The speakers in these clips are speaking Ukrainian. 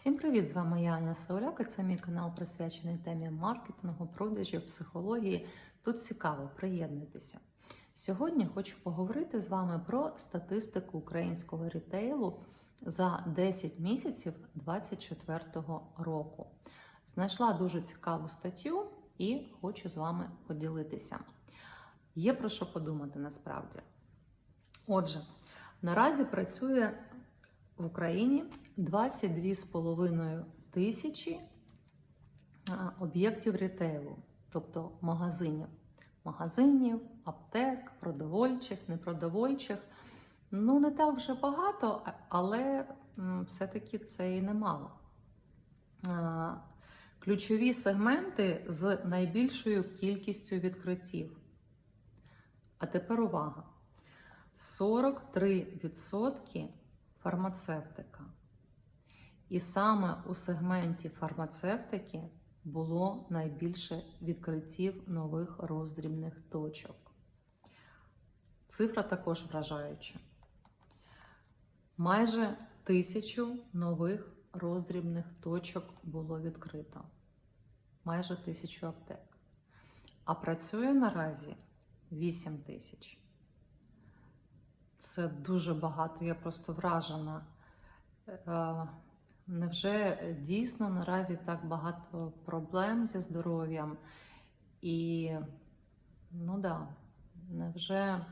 Всім привіт! З вами я Аня Сауляк, і це мій канал присвячений темі маркетингу, продажів, психології. Тут цікаво, приєднуйтеся. Сьогодні хочу поговорити з вами про статистику українського рітейлу за 10 місяців 2024 року. Знайшла дуже цікаву статтю і хочу з вами поділитися. Є про що подумати насправді. Отже, наразі працює в Україні 22,5 тисячі об'єктів рітейлу, тобто магазинів. Магазинів, аптек, продовольчих, непродовольчих. Ну, не так вже багато, але все-таки це і немало. Ключові сегменти з найбільшою кількістю відкриттів. А тепер увага: 43% фармацевтика. І саме у сегменті фармацевтики було найбільше відкриттів нових роздрібних точок. Цифра також вражаюча. Майже тисячу нових роздрібних точок було відкрито. Майже тисячу аптек. А працює наразі 8 тисяч. Це дуже багато, я просто вражена. Е, Невже дійсно наразі так багато проблем зі здоров'ям? І, ну да, невже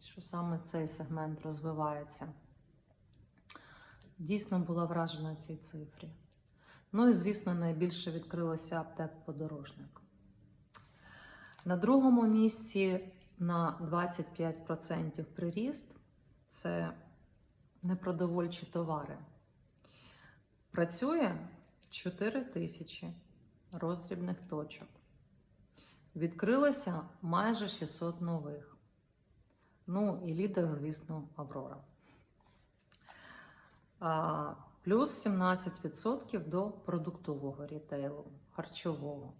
що саме цей сегмент розвивається? Дійсно була вражена цій цифрі. Ну і, звісно, найбільше відкрилося аптек подорожник. На другому місці на 25% приріст це непродовольчі товари. Працює 4 тисячі роздрібних точок. Відкрилося майже 600 нових. Ну і лідер, звісно, Аврора. А, плюс 17% до продуктового рітейлу, харчового.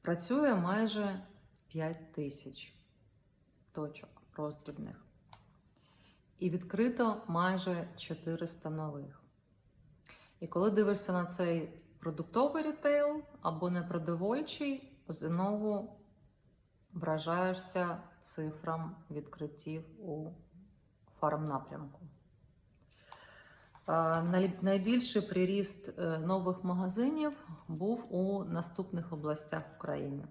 Працює майже 5 тисяч точок роздрібних. І відкрито майже 400 нових. І коли дивишся на цей продуктовий рітейл або непродовольчий, знову вражаєшся цифрам відкриттів у фармнапрямку. А, Найбільший приріст е, нових магазинів був у наступних областях України: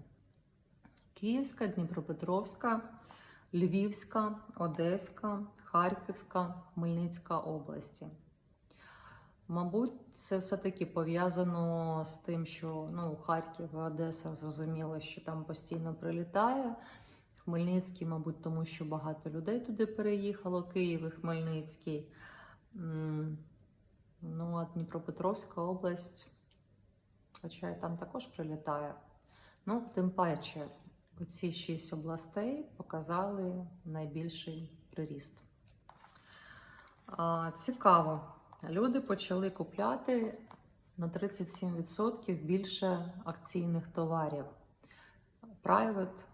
Київська, Дніпропетровська, Львівська, Одеська, Харківська, Хмельницька області. Мабуть, це все-таки пов'язано з тим, що ну, Харків і Одеса зрозуміло, що там постійно прилітає. Хмельницький, мабуть, тому що багато людей туди переїхало, Київ і Хмельницький. Ну, а Дніпропетровська область, хоча і там також прилітає. Ну, тим паче, оці шість областей показали найбільший приріст. Цікаво, люди почали купляти на 37% більше акційних товарів. Private,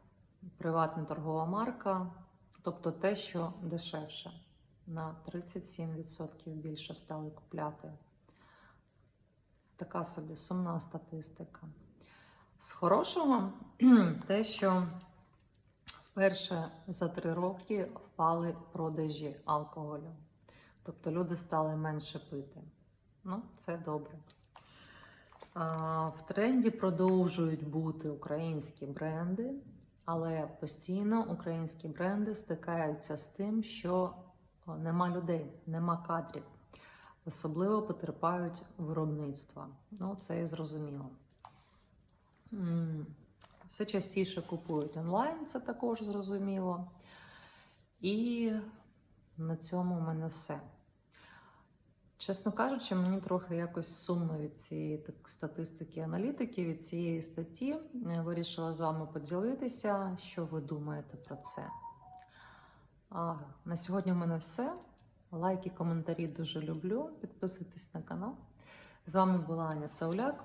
приватна торгова марка, тобто те, що дешевше. На 37% більше стали купляти. Така собі сумна статистика. З хорошого, те, що вперше за три роки впали продажі алкоголю. Тобто люди стали менше пити. Ну, це добре. В тренді продовжують бути українські бренди, але постійно українські бренди стикаються з тим, що нема людей, нема кадрів. Особливо потерпають виробництва. Ну, це і зрозуміло. Все частіше купують онлайн, це також зрозуміло. І на цьому в мене все. Чесно кажучи, мені трохи якось сумно від цієї так, статистики аналітики, від цієї статті. Я Вирішила з вами поділитися, що ви думаєте про це. А, на сьогодні в мене все. Лайки, коментарі дуже люблю. Підписуйтесь на канал. З вами була Аня Сауляк